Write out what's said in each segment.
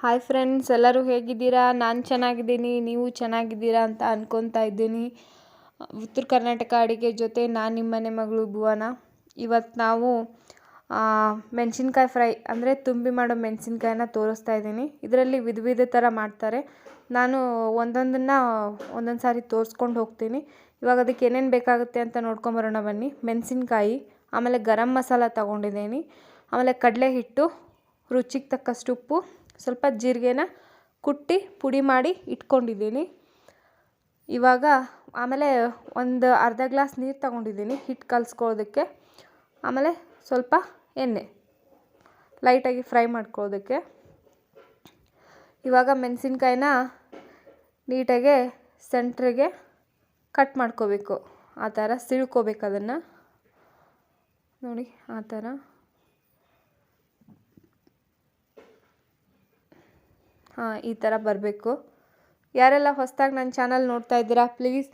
Hi friends ಎಲ್ಲರೂ ಹೇಗಿದ್ದೀರಾ? ನಾನು ಚೆನ್ನಾಗಿದ್ದೀನಿ, ನೀವು ಚೆನ್ನಾಗಿದ್ದೀರಾ ಅಂತ ಅಂದ್ಕೊತಾ ಇದ್ದೀನಿ. ಉತ್ತರ ಕರ್ನಾಟಕ ಅಡುಗೆ ಜೊತೆ ನಾನು ನಿಮ್ಮನೆ ಮಗಳು ಭುವನ. ಇವತ್ತು ನಾವು ಮೆಣಸಿನ್ಕಾಯಿ ಫ್ರೈ ಅಂದರೆ ತುಂಬಿ ಮಾಡೋ ಮೆಣಸಿನ್ಕಾಯಿನ ತೋರಿಸ್ತಾ ಇದ್ದೀನಿ. ಇದರಲ್ಲಿ ವಿಧ ವಿಧ ಥರ ಮಾಡ್ತಾರೆ. ನಾನು ಒಂದೊಂದನ್ನು ಒಂದೊಂದು ಸಾರಿ ತೋರಿಸ್ಕೊಂಡು ಹೋಗ್ತೀನಿ. ಇವಾಗ ಅದಕ್ಕೆ ಏನೇನು ಬೇಕಾಗುತ್ತೆ ಅಂತ ನೋಡ್ಕೊಂಬರೋಣ ಬನ್ನಿ. ಮೆಣಸಿನ್ಕಾಯಿ, ಆಮೇಲೆ ಗರಂ ಮಸಾಲ ತೊಗೊಂಡಿದ್ದೀನಿ. ಆಮೇಲೆ ಕಡಲೆ ಹಿಟ್ಟು ರುಚಿಗೆ ತಕ್ಕಷ್ಟು ಉಪ್ಪು ಸ್ವಲ್ಪ ಜೀರಿಗೆನ ಕುಟ್ಟಿ ಪುಡಿ ಮಾಡಿ ಇಟ್ಕೊಂಡಿದ್ದೀನಿ. ಇವಾಗ ಆಮೇಲೆ ಒಂದು ಅರ್ಧ ಗ್ಲಾಸ್ ನೀರು ತಗೊಂಡಿದ್ದೀನಿ ಹಿಟ್ಟು ಕಲಿಸ್ಕೊಳ್ಳೋದಕ್ಕೆ. ಆಮೇಲೆ ಸ್ವಲ್ಪ ಎಣ್ಣೆ ಲೈಟಾಗಿ ಫ್ರೈ ಮಾಡ್ಕೊಳ್ಳೋದಕ್ಕೆ. ಇವಾಗ ಮೆಣಸಿನ್ಕಾಯಿನ ನೀಟಾಗೆ ಸೆಂಟ್ರಿಗೆ ಕಟ್ ಮಾಡ್ಕೋಬೇಕು. ಆ ಥರ ಸಿಳ್ಕೋಬೇಕು ಅದನ್ನು. ನೋಡಿ, ಆ ಥರ. ಈ ಥರ ಬರಬೇಕು. ಯಾರೆಲ್ಲ ಹೊಸದಾಗಿ ನನ್ನ ಚಾನಲ್ ನೋಡ್ತಾ ಇದ್ದೀರಾ, ಪ್ಲೀಸ್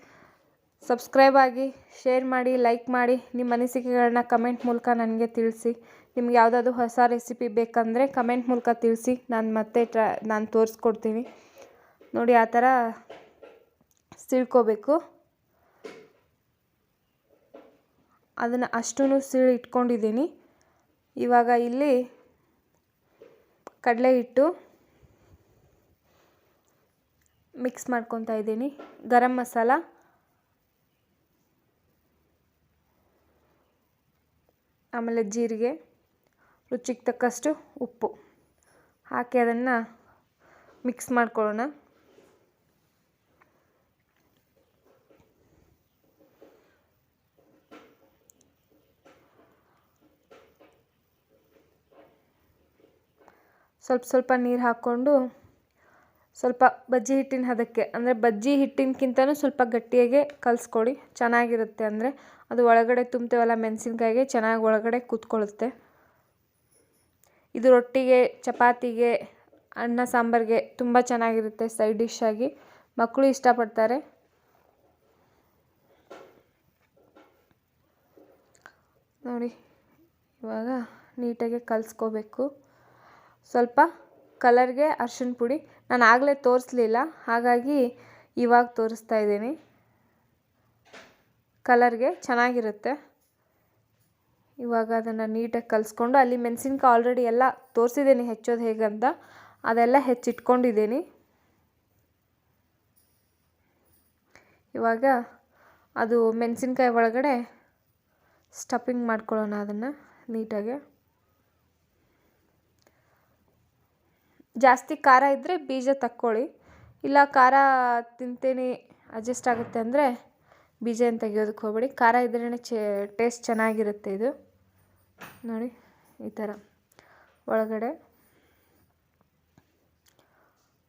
ಸಬ್ಸ್ಕ್ರೈಬ್ ಆಗಿ, ಶೇರ್ ಮಾಡಿ, ಲೈಕ್ ಮಾಡಿ. ನಿಮ್ಮ ಅನಿಸಿಕೆಗಳನ್ನ ಕಮೆಂಟ್ ಮೂಲಕ ನನಗೆ ತಿಳಿಸಿ. ನಿಮ್ಗೆ ಯಾವುದಾದ್ರು ಹೊಸ ರೆಸಿಪಿ ಬೇಕಂದರೆ ಕಮೆಂಟ್ ಮೂಲಕ ತಿಳಿಸಿ. ನಾನು ಮತ್ತೆ ಟ್ರೈ, ನಾನು ತೋರಿಸ್ಕೊಡ್ತೀನಿ. ನೋಡಿ, ಆ ಥರ ಸಿಳ್ಕೋಬೇಕು. ಅದನ್ನು ಅಷ್ಟೂ ಸಿಳಿ ಇಟ್ಕೊಂಡಿದ್ದೀನಿ. ಇವಾಗ ಇಲ್ಲಿ ಕಡಲೆ ಹಿಟ್ಟು ಮಿಕ್ಸ್ ಮಾಡ್ಕೊತಾ ಇದ್ದೀನಿ. ಗರಂ ಮಸಾಲ. ಆಮೇಲೆ ಜೀರಿಗೆ. ರುಚಿಗೆ ತಕ್ಕಷ್ಟು ಉಪ್ಪು. ಹಾಕಿ ಅದನ್ನು ಮಿಕ್ಸ್ ಮಾಡ್ಕೊಳ್ಳೋಣ. ಸ್ವಲ್ಪ ಸ್ವಲ್ಪ ನೀರು ಹಾಕ್ಕೊಂಡು ಸ್ವಲ್ಪ ಬಜ್ಜಿ ಹಿಟ್ಟಿನ ಹದಕ್ಕೆ, ಅಂದರೆ ಬಜ್ಜಿ ಹಿಟ್ಟಿನಕ್ಕಿಂತನೂ ಸ್ವಲ್ಪ ಗಟ್ಟಿಯಾಗೆ ಕಲಿಸ್ಕೊಡಿ ಚೆನ್ನಾಗಿರುತ್ತೆ ಅಂದರೆ ಅದು ಒಳಗಡೆ ತುಂಬ್ತೇವಲ್ಲ ಮೆಣಸಿನ್ಕಾಯಿಗೆ, ಚೆನ್ನಾಗಿ ಒಳಗಡೆ ಕೂತ್ಕೊಳ್ಳುತ್ತೆ. ಇದು ರೊಟ್ಟಿಗೆ, ಚಪಾತಿಗೆ, ಅನ್ನ ಸಾಂಬಾರಿಗೆ ತುಂಬ ಚೆನ್ನಾಗಿರುತ್ತೆ ಸೈಡ್ ಡಿಶ್ ಆಗಿ. ಮಕ್ಕಳು ಇಷ್ಟಪಡ್ತಾರೆ. ನೋಡಿ, ಇವಾಗ ನೀಟಾಗಿ ಕಲಿಸ್ಕೋಬೇಕು. ಸ್ವಲ್ಪ ಕಲರ್ಗೆ ಅರ್ಶಿಣ ಪುಡಿ. ನಾನು ಆಗಲೇ ತೋರಿಸ್ಲಿಲ್ಲ. ಹಾಗಾಗಿ ಇವಾಗ ತೋರಿಸ್ತಾ ಇದ್ದೀನಿ. ಕಲರ್ಗೆ ಚೆನ್ನಾಗಿರುತ್ತೆ. ಇವಾಗ ಅದನ್ನು ನೀಟಾಗಿ ಕಲಿಸ್ಕೊಂಡು ಅಲ್ಲಿ ಮೆಣಸಿನ್ಕಾಯಿ ಆಲ್ರೆಡಿ ಎಲ್ಲ ತೋರಿಸಿದ್ದೀನಿ ಹೆಚ್ಚೋದು ಹೇಗಂತ ಅದೆಲ್ಲ ಹೆಚ್ಚಿಟ್ಕೊಂಡಿದ್ದೀನಿ. ಇವಾಗ ಅದು ಮೆಣಸಿನ್ಕಾಯಿ ಒಳಗಡೆ ಸ್ಟಫಿಂಗ್ ಮಾಡ್ಕೊಳ್ಳೋಣ ಅದನ್ನು ನೀಟಾಗಿ. ಜಾಸ್ತಿ ಖಾರ ಇದ್ದರೆ ಬೀಜ ತಕ್ಕೊಳ್ಳಿ. ಇಲ್ಲ ಖಾರ ತಿಂತೀನಿ ಅಡ್ಜಸ್ಟ್ ಆಗುತ್ತೆ ಅಂದರೆ ಬೀಜ ಏನು ತೆಗಿಯೋದಕ್ಕೆ ಹೋಗಬೇಡಿ. ಖಾರ ಇದ್ರೇ ಚೇ ಟೇಸ್ಟ್ ಚೆನ್ನಾಗಿರುತ್ತೆ ಇದು. ನೋಡಿ, ಈ ಥರ ಒಳಗಡೆ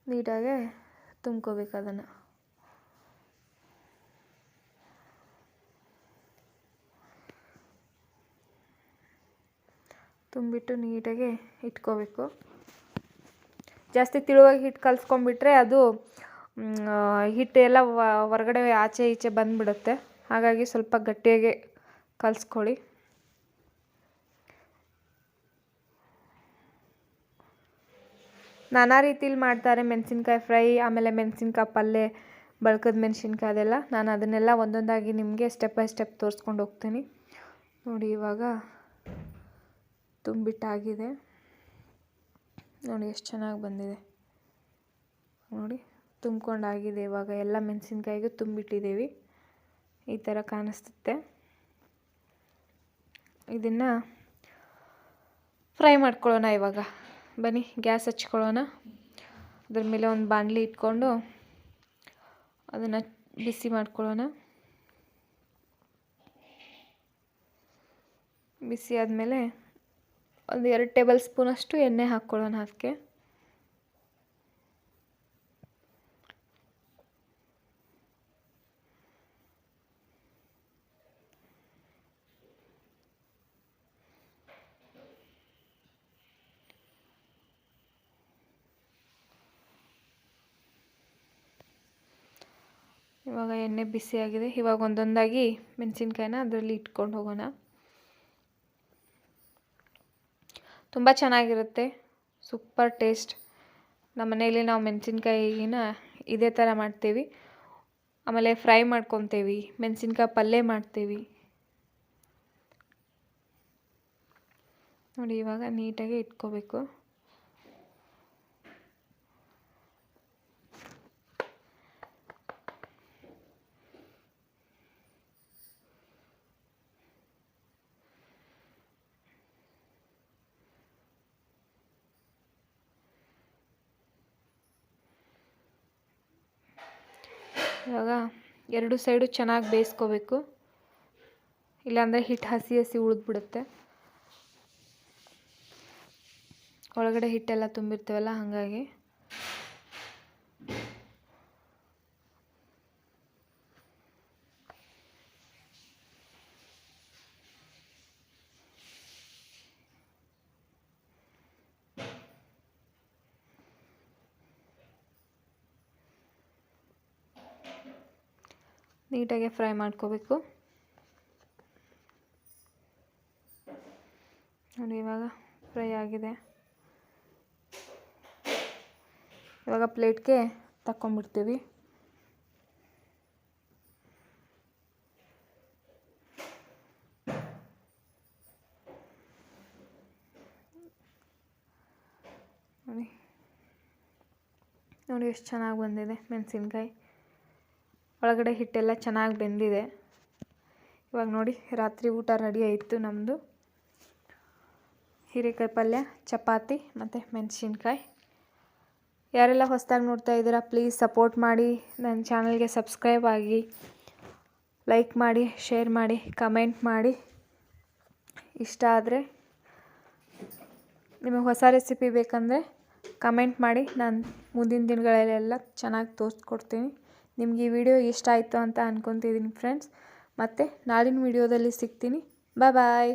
ನೀಟಾಗೆ ತುಂಬ್ಕೋಬೇಕು ಅದನ್ನು. ತುಂಬಿಟ್ಟು ನೀಟಾಗಿ ಇಟ್ಕೋಬೇಕು. ಜಾಸ್ತಿ ತಿಳುವಾಗಿ ಹಿಟ್ಟು ಕಲಿಸ್ಕೊಂಬಿಟ್ರೆ ಅದು ಹಿಟ್ಟೆಲ್ಲ ಹೊರಗಡೆ ಆಚೆ ಈಚೆ ಬಂದುಬಿಡುತ್ತೆ. ಹಾಗಾಗಿ ಸ್ವಲ್ಪ ಗಟ್ಟಿಯಾಗಿ ಕಲಿಸ್ಕೊಳ್ಳಿ. ನಾನಾ ರೀತಿಲಿ ಮಾಡ್ತಾರೆ ಮೆಣಸಿನ್ಕಾಯಿ ಫ್ರೈ, ಆಮೇಲೆ ಮೆಣಸಿನ್ಕಾಯಿ ಪಲ್ಯ ಬಳ್ಕದ ಮೆಣಸಿನ್ಕಾಯಿ ಅದೆಲ್ಲ. ನಾನು ಅದನ್ನೆಲ್ಲ ಒಂದೊಂದಾಗಿ ನಿಮಗೆ ಸ್ಟೆಪ್ ಬೈ ಸ್ಟೆಪ್ ತೋರಿಸ್ಕೊಂಡು ಹೋಗ್ತೀನಿ. ನೋಡಿ ಇವಾಗ ತುಂಬಿಟ್ಟಾಗಿದೆ. ನೋಡಿ ಎಷ್ಟು ಚೆನ್ನಾಗಿ ಬಂದಿದೆ. ನೋಡಿ, ತುಂಬ್ಕೊಂಡಾಗಿದೆ ಇವಾಗ. ಎಲ್ಲ ಮೆಣಸಿನ್ಕಾಯಿಗೂ ತುಂಬಿಟ್ಟಿದ್ದೀವಿ. ಈ ಥರ ಕಾಣಿಸುತ್ತೆ ಇದನ್ನು ಫ್ರೈ ಮಾಡ್ಕೊಳ್ಳೋಣ ಇವಾಗ. ಬನ್ನಿ, ಗ್ಯಾಸ್ ಹಚ್ಕೊಳ್ಳೋಣ. ಅದ್ರ ಮೇಲೆ ಒಂದು ಬಾಣಲಿ ಇಟ್ಕೊಂಡು ಅದನ್ನು ಬಿಸಿ ಮಾಡ್ಕೊಳ್ಳೋಣ. ಬಿಸಿ ಆದಮೇಲೆ ಒಂದು ಎರಡು ಟೇಬಲ್ ಸ್ಪೂನಷ್ಟು ಎಣ್ಣೆ ಹಾಕ್ಕೊಳ್ಳೋಣ ಅದಕ್ಕೆ. ಇವಾಗ ಎಣ್ಣೆ ಬಿಸಿಯಾಗಿದೆ. ಇವಾಗ ಒಂದೊಂದಾಗಿ ಮೆಣಸಿನ್ಕಾಯಿನ ಅದರಲ್ಲಿ ಇಟ್ಕೊಂಡು ಹೋಗೋಣ. ತುಂಬ ಚೆನ್ನಾಗಿರುತ್ತೆ. Super taste. ನಮ್ಮ ಮನೇಲಿ ನಾವು ಮೆಣಸಿನ್ಕಾಯಿನ ಇದೇ ಥರ ಮಾಡ್ತೀವಿ. ಆಮೇಲೆ ಫ್ರೈ ಮಾಡ್ಕೊತೀವಿ. ಮೆಣಸಿನ್ಕಾಯಿ ಪಲ್ಯ ಮಾಡ್ತೀವಿ. ನೋಡಿ ಇವಾಗ ನೀಟಾಗಿ ಇಟ್ಕೋಬೇಕು. ಇವಾಗ ಎರಡು ಸೈಡು ಚೆನ್ನಾಗಿ ಬೇಯಿಸ್ಕೋಬೇಕು. ಇಲ್ಲಾಂದರೆ ಹಿಟ್ಟು ಹಸಿ ಹಸಿ ಉಳಿದ್ಬಿಡುತ್ತೆ. ಒಳಗಡೆ ಹಿಟ್ಟೆಲ್ಲ ತುಂಬಿರ್ತೀವಲ್ಲ ಹಾಗಾಗಿ. ನೀಟಾಗಿ ಫ್ರೈ ಮಾಡ್ಕೋಬೇಕು. ನೋಡಿ, ಇವಾಗ ಫ್ರೈ ಆಗಿದೆ. ಇವಾಗ ಪ್ಲೇಟ್ಗೆ ತಕ್ಕೊಂಬಿಡ್ತೀವಿ ನೋಡಿ. ನೋಡಿ, ಎಷ್ಟು ಚೆನ್ನಾಗಿ ಬಂದಿದೆ ಮೆಣಸಿನ್ಕಾಯಿ. ಒಳಗಡೆ ಹಿಟ್ಟೆಲ್ಲ ಚೆನ್ನಾಗಿ ಬೆಂದಿದೆ. ಇವಾಗ ನೋಡಿ ರಾತ್ರಿ ಊಟ ರೆಡಿ ಆಯಿತು ನಮ್ಮದು ಹೀರೆಕಾಯಿ ಪಲ್ಯ, ಚಪಾತಿ ಮತ್ತು ಮೆಣಸಿನ್ಕಾಯಿ. ಯಾರೆಲ್ಲ ಹೊಸದಾಗಿ ನೋಡ್ತಾ ಇದ್ದೀರಾ ಪ್ಲೀಸ್ ಸಪೋರ್ಟ್ ಮಾಡಿ. ನನ್ನ ಚಾನಲ್ಗೆ ಸಬ್ಸ್ಕ್ರೈಬ್ ಆಗಿ. ಲೈಕ್ ಮಾಡಿ ಶೇರ್ ಮಾಡಿ ಕಮೆಂಟ್ ಮಾಡಿ. ಇಷ್ಟ ಆದರೆ ನಿಮಗೆ ಹೊಸ ರೆಸಿಪಿ ಬೇಕಂದರೆ ಕಮೆಂಟ್ ಮಾಡಿ. ನಾನು ಮುಂದಿನ ದಿನಗಳಲ್ಲೆಲ್ಲ ಚೆನ್ನಾಗಿ ತೋರಿಸ್ಕೊಡ್ತೀನಿ. ನಿಮ್ಗೆ ಈ ವಿಡಿಯೋ ಇಷ್ಟ ಆಯಿತು ಅಂತ ಅಂದ್ಕೊತಿದ್ದೀನಿ ಫ್ರೆಂಡ್ಸ್ ಮತ್ತು ನಾಳಿನ ವಿಡಿಯೋದಲ್ಲಿ ಸಿಗ್ತೀನಿ. ಬಾಯ್ ಬಾಯ್